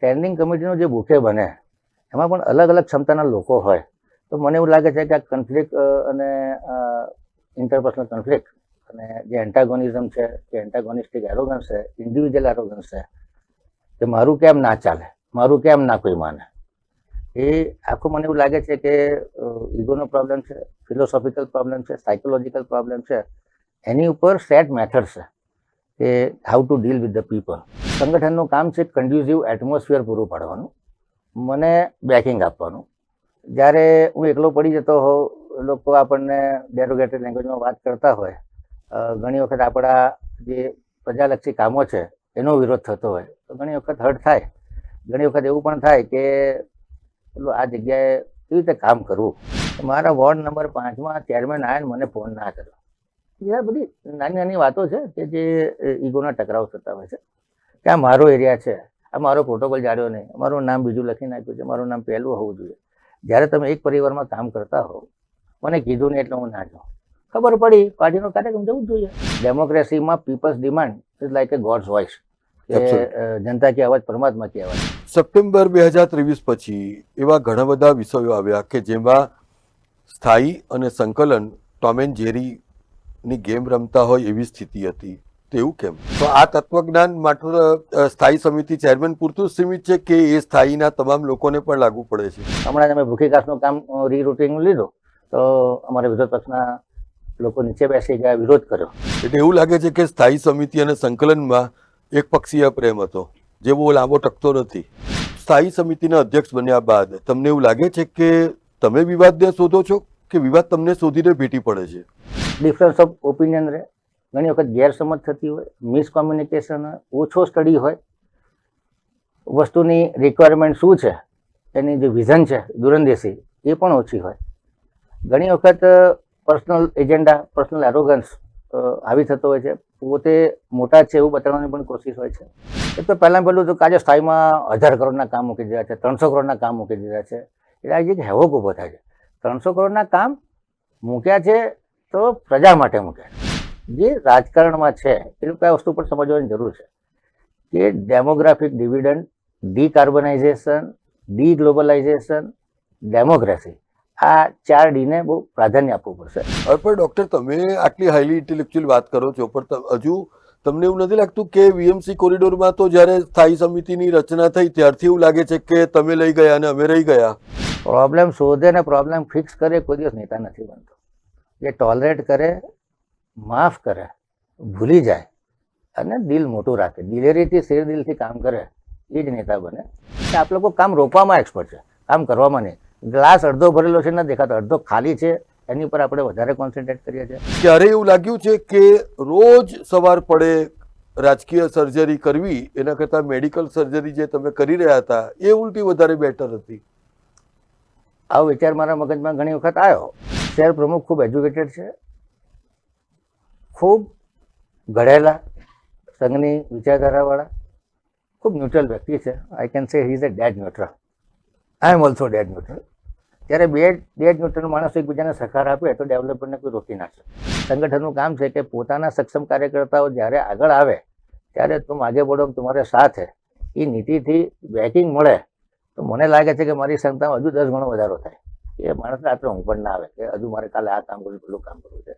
Standing કમિટીનો જે bouquet બને, એમાં પણ અલગ અલગ ક્ષમતાના લોકો હોય. તો મને એવું લાગે છે કે આ કન્ફ્લિક્ટ અને ઇન્ટરપર્સનલ કન્ફ્લિક્ટ અને જે એન્ટાગોનિઝમ છે કે એન્ટાગોનિસ્ટિક એરોગન્સ છે ઇન્ડિવિજ્યુઅલ એરોગન્સ છે કે મારું કેમ ના ચાલે? મારું કેમ ના કોઈ માને? એ આખું મને એવું લાગે છે કે ઇગોનો પ્રોબ્લેમ છે ફિલોસોફિકલ પ્રોબ્લેમ છે સાયકોલોજીકલ પ્રોબ્લેમ છે, એની ઉપર સેટ મેથડ છે. કે how to deal with the people સંગઠનનું કામ છે કન્ડ્યુઝિવ એટમોસ્ફિયર પૂરું પાડવાનું, મને બેકિંગ આપવાનું. જ્યારે હું એકલો પડી જતો હોઉં, લોકો આપણને ડેરોગેટરી લેંગ્વેજમાં વાત કરતા હોય ઘણી વખત આપણા જે પ્રજાલક્ષી કામો છે, એનો વિરોધ થતો હોય, તો ઘણી વખત હર્ટ થાય. ઘણી વખત એવું પણ થાય કે આ જગ્યાએ કેવી રીતે કામ કરવું? મારા વોર્ડ નંબર પાંચમાં ચેરમેન આવ્યા ને મને ફોન ના કર્યો. એ બધી નાની નાની વાતો છે કે જે ઈગોના ટકરાવ થતા હોય છે. કે આ મારો એરિયા છે આ મારો પ્રોટોકોલ જાળ્યો નહીં મારું નામ બીજું લખી નાખ્યું છે મારું નામ પહેલું હોવું જોઈએ. જ્યારે તમે એક પરિવારમાં કામ કરતા હો મને કીધું નહીં એટલે હું ના જાઉં. ખબર પડી પાર્ટીનો કાર્યક્રમ જવું જ જોઈએ. ડેમોક્રેસીમાં people's demand is like a God's voice જનતા કે અવાજ પરમાત્મા કે અવાજ. સપ્ટેમ્બર બે હજાર ત્રેવીસ પછી એવા ઘણા બધા વિષયો આવ્યા કે જેમાં સ્થાયી અને સંકલન ટોમ એન્ડ જેરીની ગેમ રમતા હોય એવી સ્થિતિ હતી. તેવું કેમ? તો આ તત્વજ્ઞાન માત્ર સ્થાયી સમિતિ ચેરમેન પૂરતું સીમિત છે કે એ સ્થાયીના તમામ લોકોને પણ લાગુ પડે છે? હમણાં અમે ભૂખી ઘાસનું કામ રીરૂટિંગ લીધું. તો અમારે વિરોધ પક્ષના લોકો નીચે બેસી ગયા વિરોધ કર્યો. એટલે એવું લાગે છે કે સ્થાયી સમિતિ અને સંકલનમાં એક પક્ષીય પ્રેમ હતો જે બહુ લાંબો ટકતો નથી. સ્થાયી સમિતિના અધ્યક્ષ બન્યા બાદ તમને એવું લાગે છે કે તમે વિવાદને શોધો છો? કે વિવાદ તમને શોધીને ભેટી પડે છે? ડિફરન્સ ઓફ ઓપિનિયન રહે. ઘણી વખત ગેરસમજ થતી હોય મિસકોમ્યુનિકેશન હોય, ઓછો સ્ટડી હોય. વસ્તુની રિક્વાયરમેન્ટ શું છે? એની જે વિઝન છે, દૂરંદેશી, એ પણ ઓછી હોય. ઘણી વખત પર્સનલ એજન્ડા પર્સનલ એરોગન્સ આવી થતો હોય છે. પોતે મોટા છે એવું બતાવવાની પણ કોશિશ હોય છે. એક તો પહેલાં પહેલું તો કાજે સ્થાયીમાં હજાર કરોડના કામ મૂકી દીધા છે, ત્રણસો કરોડના કામ મૂકી દીધા છે. એટલે આજે હેવોક ઊભો થાય છે. ત્રણસો કરોડના કામ મૂક્યા છે તો પ્રજા માટે મૂકે જે રાજકારણમાં છે એ લોકો આ વસ્તુ પર સમજવાની જરૂર છે કે demographic dividend decarbonization deglobalization democracy આ ચાર ડીને બહુ પ્રાધાન્ય આપવું પડશે. હવે પણ ડૉક્ટર તમે આટલી હાઈલી ઇન્ટેલેક્ચ્યુઅલ વાત કરો છો પણ હજુ તમને એવું નથી લાગતું કે વીએમસી કોરિડોરમાં તો જ્યારે સ્થાયી સમિતિની રચના થઈ ત્યારથી એવું લાગે છે કે તમે લઈ ગયા અને અમે રહી ગયા? પ્રોબ્લેમ શોધે ને પ્રોબ્લેમ ફિક્સ કરે કોઈ દિવસ નેતા નથી બનતો. જે ટોલરેટ કરે માફ કરે ભૂલી જાય અને દિલ મોટું રાખે. દિલેરીથી શેર દિલથી કામ કરે એ જ નેતા બને. કે આપ લોકો કામ રોકવામાં એક્સપર્ટ છે કામ કરવામાં નહીં. ગ્લાસ અડધો ભરેલો છે ન દેખાતો અડધો ખાલી છે એની ઉપર આપણે વધારે કોન્સન્ટ્રેટ કરીએ છીએ. ક્યારે એવું લાગ્યું છે કે રોજ સવાર પડે રાજકીય સર્જરી કરવી એના કરતાં મેડિકલ સર્જરી જે તમે કરી રહ્યા હતા એ ઉલટી વધારે બેટર હતી. આવો વિચાર મારા મગજમાં ઘણી વખત આવ્યો. શહેર પ્રમુખ ખૂબ એજ્યુકેટેડ છે. ખૂબ ઘડેલા સંઘની વિચારધારાવાળા, ખૂબ ન્યુટ્રલ વ્યક્તિ છે. I can say he is a dead neutral I am also dead neutral ત્યારે બે ડેડ ન્યુટ્રલ માણસો એકબીજાને સહકાર આપે તો ડેવલપમેન્ટને કોઈ રોકી ના શકે. સંગઠનનું કામ છે કે પોતાના સક્ષમ કાર્યકર્તાઓ જ્યારે આગળ આવે, ત્યારે તું આગે બઢો તમારે સાથ એ નીતિથી બેકિંગ મળે તો મને લાગે છે કે મારી ક્ષમતામાં હજુ દસ ગણો વધારો થાય. એ માણસ રાત્રે ઊંઘ પણ ના આવે, કે હજુ મારે કાલે આ કામ કરવું પેલું કામ કરવું છે.